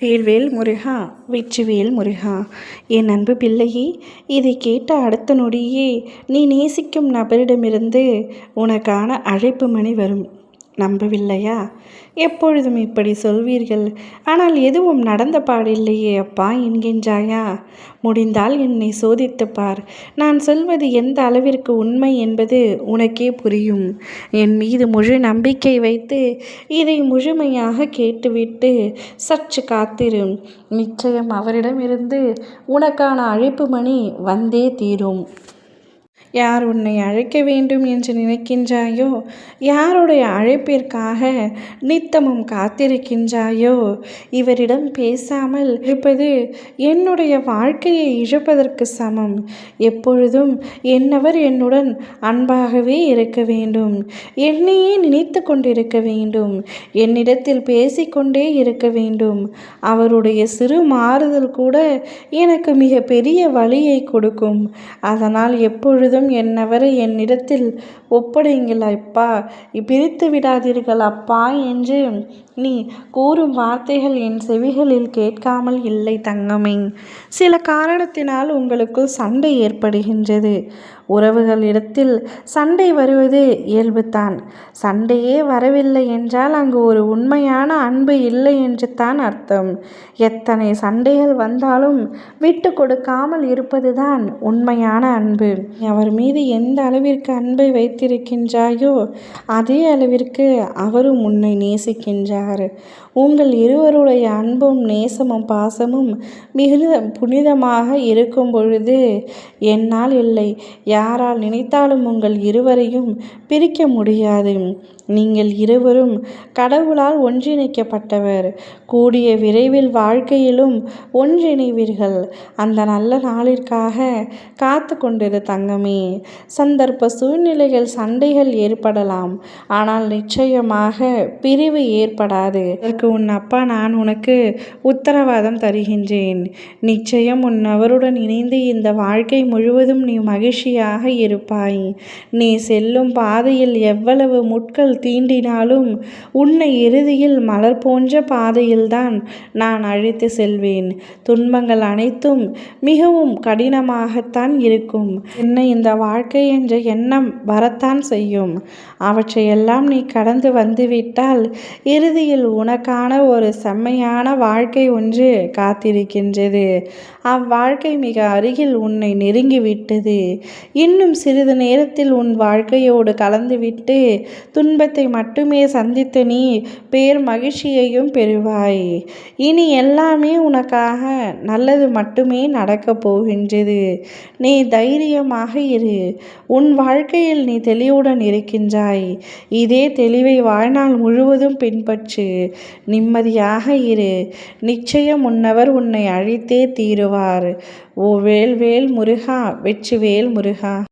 வேல்வேல் முருகா வெற்றிவேல் முருகா. என் அன்பு பிள்ளையே இதை கேட்ட அடுத்த நொடியே நீ நேசிக்கும் நபரிடமிருந்து உனக்கான அழைப்பு மணி வரும். நம்பவில்லையா? எப்பொழுதும் இப்படி சொல்வீர்கள். ஆனால் எதுவும் நடந்த பாடில்லையே அப்பா என்கின்றாயா? முடிந்தால் என்னை சோதித்து பார். நான் சொல்வது எந்த அளவிற்கு உண்மை என்பது உனக்கே புரியும். என் மீது முழு நம்பிக்கை வைத்து இதை முழுமையாக கேட்டுவிட்டு சற்று காத்திரும் நிச்சயம் அவரிடமிருந்து உனக்கான அழைப்பு மணி வந்தே தீரும். யார் உன்னை அழைக்க வேண்டும் என்று நினைக்கின்றாயோ? யாருடைய அழைப்பிற்காக நித்தமும் காத்திருக்கின்றாயோ? இவரிடம் பேசாமல் இருப்பது என்னுடைய வாழ்க்கையை இழப்பதற்கு சமம். எப்பொழுதும் என்னவர் என்னுடன் அன்பாகவே இருக்க வேண்டும். என்னையே நினைத்து கொண்டிருக்க வேண்டும். என்னிடத்தில் பேசிக்கொண்டே இருக்க வேண்டும். அவருடைய சிறு மாறுதல் கூட எனக்கு மிக பெரிய வழியை கொடுக்கும். அதனால் எப்பொழுதும் முழுவதும் என்னவரை என்னிடத்தில் ஒப்படையுங்கள் அப்பா. பிரித்து விடாதீர்கள் அப்பா என்று நீ கூறும் வார்த்தைகள் என் செவிகளில் கேட்காமல் இல்லை தங்கமே. சில காரணத்தினால் உங்களுக்குள் சண்டை ஏற்படுகின்றது. உறவுகளிடத்தில் சண்டை வருவது இயல்புதான். சண்டையே வரவில்லை என்றால் அங்கு ஒரு உண்மையான அன்பு இல்லை என்று தான் அர்த்தம். எத்தனை சண்டைகள் வந்தாலும் விட்டு கொடுக்காமல் இருப்பதுதான் உண்மையான அன்பு. அவர் மீது எந்த அளவிற்கு அன்பை வைத்திருக்கின்றாயோ அதே அளவிற்கு அவரும் உன்னை நேசிக்கின்றார். உங்கள் இருவருடைய அன்பும் நேசமும் பாசமும் மிகுந்த புனிதமாக இருக்கும் பொழுது என்னால் இல்லை. யாரால் நினைத்தாலும் உங்கள் இருவரையும் பிரிக்க முடியாது. நீங்கள் இருவரும் கடவுளால் ஒன்றிணைக்கப்பட்டவர். கூடிய விரைவில் வாழ்க்கையிலும் ஒன்றிணைவீர்கள். அந்த நல்ல நாளிற்காக காத்து கொண்டிரு தங்கம். சந்தர்ப்ப சூழ்நிலைகள் சண்டைகள் ஏற்படலாம். ஆனால் நிச்சயமாக பிரிவு ஏற்படாது. அதற்கு உன் அப்பா நான் உனக்கு உத்தரவாதம் தருகின்றேன். நிச்சயம் உன் அவருடன் இணைந்து இந்த வாழ்க்கை முழுவதும் நீ மகிழ்ச்சியாக இருப்பாய். நீ செல்லும் பாதையில் எவ்வளவு முட்கள் தீண்டினாலும் உன்னை இறுதியில் மலர் போன்ற பாதையில்தான் நான் அழைத்து செல்வேன். துன்பங்கள் அனைத்தும் மிகவும் கடினமாகத்தான் இருக்கும். என்னை இந்த வாழ்க்கை என்ற எண்ணம் வரத்தான் செய்யும். அவற்றையெல்லாம் நீ கடந்து வந்துவிட்டால் இறுதியில் உனக்கான ஒரு செம்மையான வாழ்க்கை ஒன்று காத்திருக்கின்றது. அவ்வாழ்க்கை மிக அருகில் உன்னை நெருங்கிவிட்டது. இன்னும் சிறிது நேரத்தில் உன் வாழ்க்கையோடு கலந்துவிட்டு துன்பத்தை மட்டுமே சந்தித்து நீ பேர் மகிழ்ச்சியையும் பெறுவாய். இனி எல்லாமே உனக்காக நல்லது மட்டுமே நடக்கப் போகின்றது. நீ தைரியமாக இரு. உன் வாழ்க்கையில் நீ தெளிவுடன் இருக்கின்றாய். இதே தெளிவை வாழ்நாள் முழுவதும் பின்பற்று. நிம்மதியாக இரு. நிச்சயம் உன்னவர் உன்னை அழைத்தே தீருவார். ஓ வேல்வேல் முருகா வெற்றிவேல் முருகா.